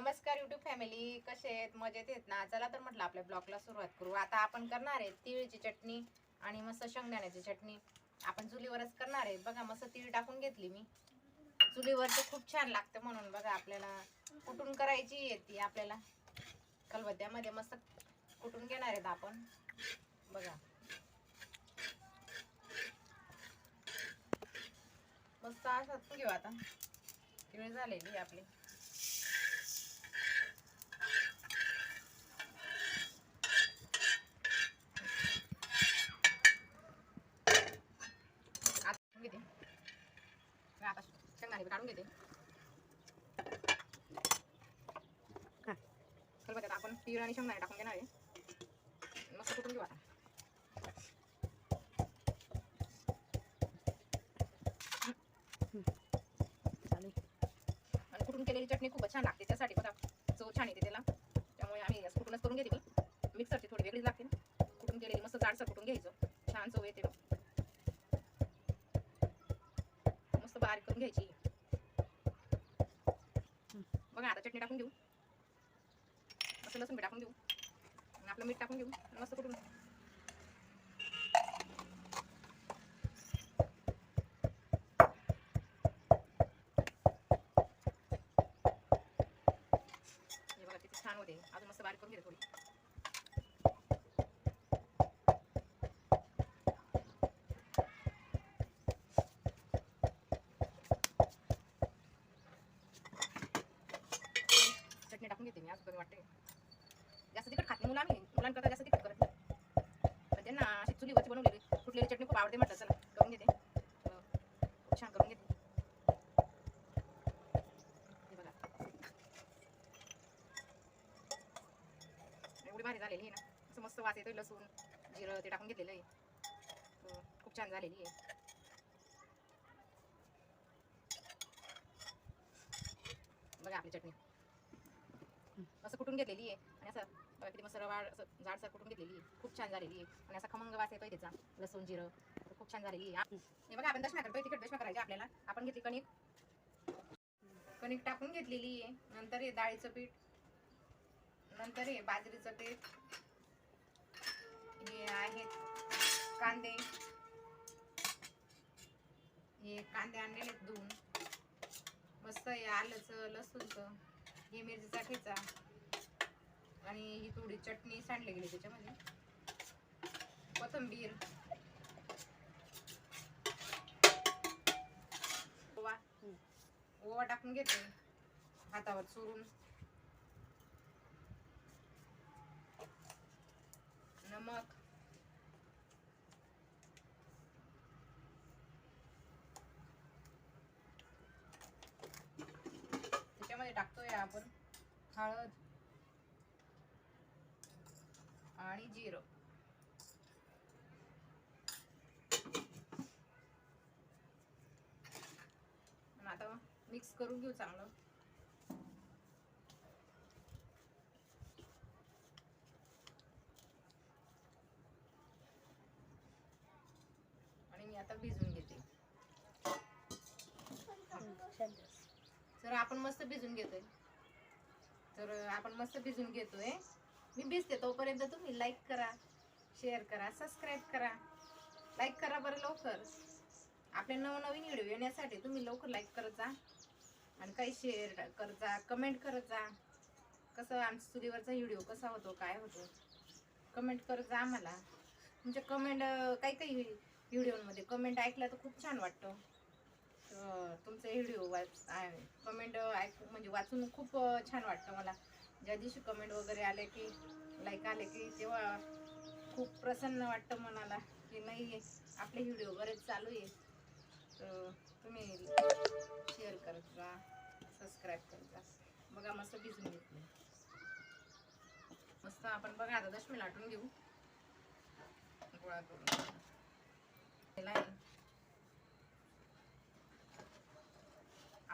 नमस्कार YouTube family कसे आहेत? मजेत आहेत ना? चला तर म्हटलं आपल्या ब्लॉगला सुरुवात करू. आता आपण करणार आहे तिळची चटणी आणि मस्त शेंगदाण्याची चटणी. आपण चुलीवरच करणार आहे. बघा मस्त तीळ टाकून घेतली मी. चुलीवर तर खूप छान लागतं म्हणून बघा आपल्याला कुटून करायची आहे ती आपल्याला? कलबत्त्यामध्ये मस्त कुटून घेणार आहेत आपण? बघा. मस्त असं घेऊ आता. तिळ झालेली आपली आता काढून घेते मी आता शेंगदाणे बी काढून घेते. चल बघा आपण तीळ आणि शेंगदाणे टाकून घेणार आहे. मस्त कुठून घेऊ आता. आणि कुठून केलेली चटणी खूपच छान लागते त्यासाठी बघा चव छान येते त्याला. त्यामुळे आम्ही कुठूनच करून घेते मी मिक्सरची थोडी वेगळीच लागते ना. केलेली मस्त जाडसर कुठून घ्यायचं. छान चव येते मग. मस्त बारीक करून घ्यायची बघा आता चटणी टाकून देऊ असं लसूण बी टाकून देऊ. आणि आपलं मीठ टाकून घेऊ. मस्त करून हे बघा किती छान होते. अजून मस्त बारीक करून घेते थोडी चटणी असं कमी वाटते जास्त तिखट खात नाही मुलं आम्ही. मुलांकरता जास्त तिखट करत नाही. पण त्यांना अशी चुलीवरची बनवलेली फुटलेली चटणी खूप आवडते म्हटलं चला करून घेते. खूप छान करून घेते. एवढी भारी झालेली आहे ना. असं मस्त वास येतोय लसूण जिरं ते टाकून घेतलेलं आहे. खूप छान झालेली आहे. बघा आपली चटणी. असं कुठून घेतलेली आहे? आणि असं बघा किती मस्त रवाळ असं जाडसर कुठून घेतलेली आहे? खूप छान झालेली आहे. आणि असा खमंग वास येतोय त्याचा लसूण जिरं. खूप छान झालेली आहे. हे बघा आपण दशम्या करतोय तिखट दशम्या करायची आपल्याला. आपण घेतली कणिक. कणिक टाकून घेतलेली आहे. नंतर हे डाळीचं पीठ. नंतर हे बाजरीचं पीठ. हे आहेत कांदे. हे कांदे आणलेले आहेत धुवून मस्त हे आलंचं लसूणचं. हे मिरचीचा ठेचा. आणि ही थोडी चटणी सांडली गेली त्याच्यामध्ये. कोथिंबीर. ओवा. ओवा टाकून घेते. हातावर चुरून. आपण हळद आणि जिरं. आता मिक्स करून घेऊ चांगलं. आणि मी आता भिजवून घेते. तर आपण मस्त भिजून घेतोय. तर आपण मस्त भिजून घेतोय. मी भिजते तोपर्यंत तुम्ही लाईक करा शेअर करा सबस्क्राईब करा. लाईक करा बरं लवकर. आपले नवनवीन व्हिडिओ येण्यासाठी तुम्ही लवकर लाईक करत जा. आणि काही शेअर करत जा कमेंट करत जा. कसं आमच्या चुलीवरचा व्हिडिओ कसा होतो काय होतो कमेंट करत जा आम्हाला. म्हणजे तुमच्या कमेंट काही काही व्हिडिओमध्ये कमेंट ऐकलं तर खूप छान वाटतं. तुमचे व्हिडिओ वाच कमेंट ऐक म्हणजे वाचून खूप छान वाटतं मला. ज्या दिवशी कमेंट वगैरे आले की लाईक आले की तेव्हा खूप प्रसन्न वाटतं मनाला की नाही आपले व्हिडिओ बरेच चालू आहे तर तुम्ही शेअर करत जा सबस्क्राईब करत जा. बघा मस्त भिजून घेतले मस्त आपण बघा आता दशमी लाटून घेऊ. गोळा करून केला आहे.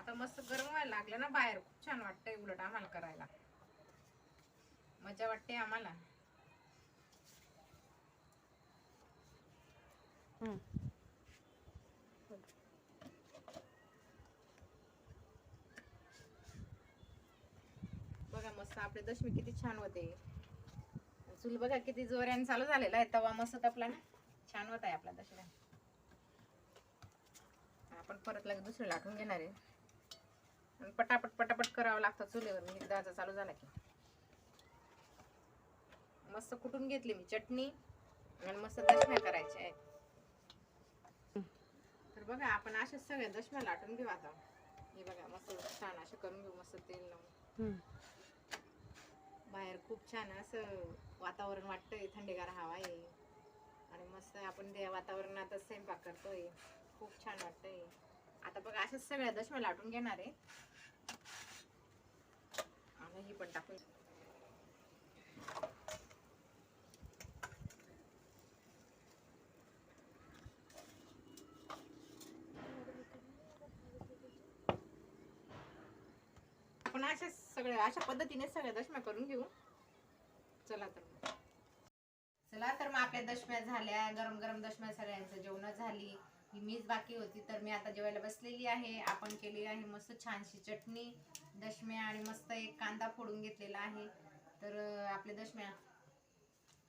आता मस्त गरम व्हायला लागलं ना बाहेर. खूप छान वाटतंय उलट आम्हाला करायला. मजा वाटते आम्हाला. हम्म. मस्त आपले दशमी किती छान होते. चूल बघा किती जोऱ्याने चालू झालेला आहे तवा मस्त तपला ना. छान होत आहे आपला दशम्या. आपण परत लगेच दुसरं लाटून घेणार आहे. आणि पटापट पटापट करावं लागतं. चुलीवर एकदाचा चालू झाला की. मस्त कुटून घेतली मी? चटणी आणि मस्त दशम्या करायच्या आहेत. तर बघा आपण अशाच सगळ्या दशम्या लाटून घेऊ आता. हे बघा मस्त छान असे करून घेऊ मस्त तेल लावून. बाहेर खूप छान असं वातावरण वाटतंय थंडीगार हवा आहे. आणि मस्त आपण त्या वातावरणातच स्वयंपाक करतोय. खूप छान वाटतंय. आता बघा अशाच सगळ्या दशम्या लाटून घेणार आहे. आणि ही पण टाकून. आपण अशा सगळ्या अशा पद्धतीने सगळ्या दशम्या करून घेऊ. चला तर चला तर मग आपल्या दशम्या झाल्या गरम गरम दशम्या सगळ्यांचं जेवण झाली. ही मीच बाकी होती तर मी आता जेवायला बसलेली आहे. आपण केलेली आहे मस्त छानशी चटणी दशम्या आणि मस्त एक कांदा फोडून घेतलेला आहे. तर आपले दशम्या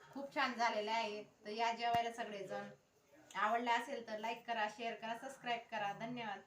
खूप छान झालेल्या आहेत तर या जेवायला सगळेजण. आवडलं असेल तर लाईक करा शेअर करा सबस्क्राईब करा. धन्यवाद.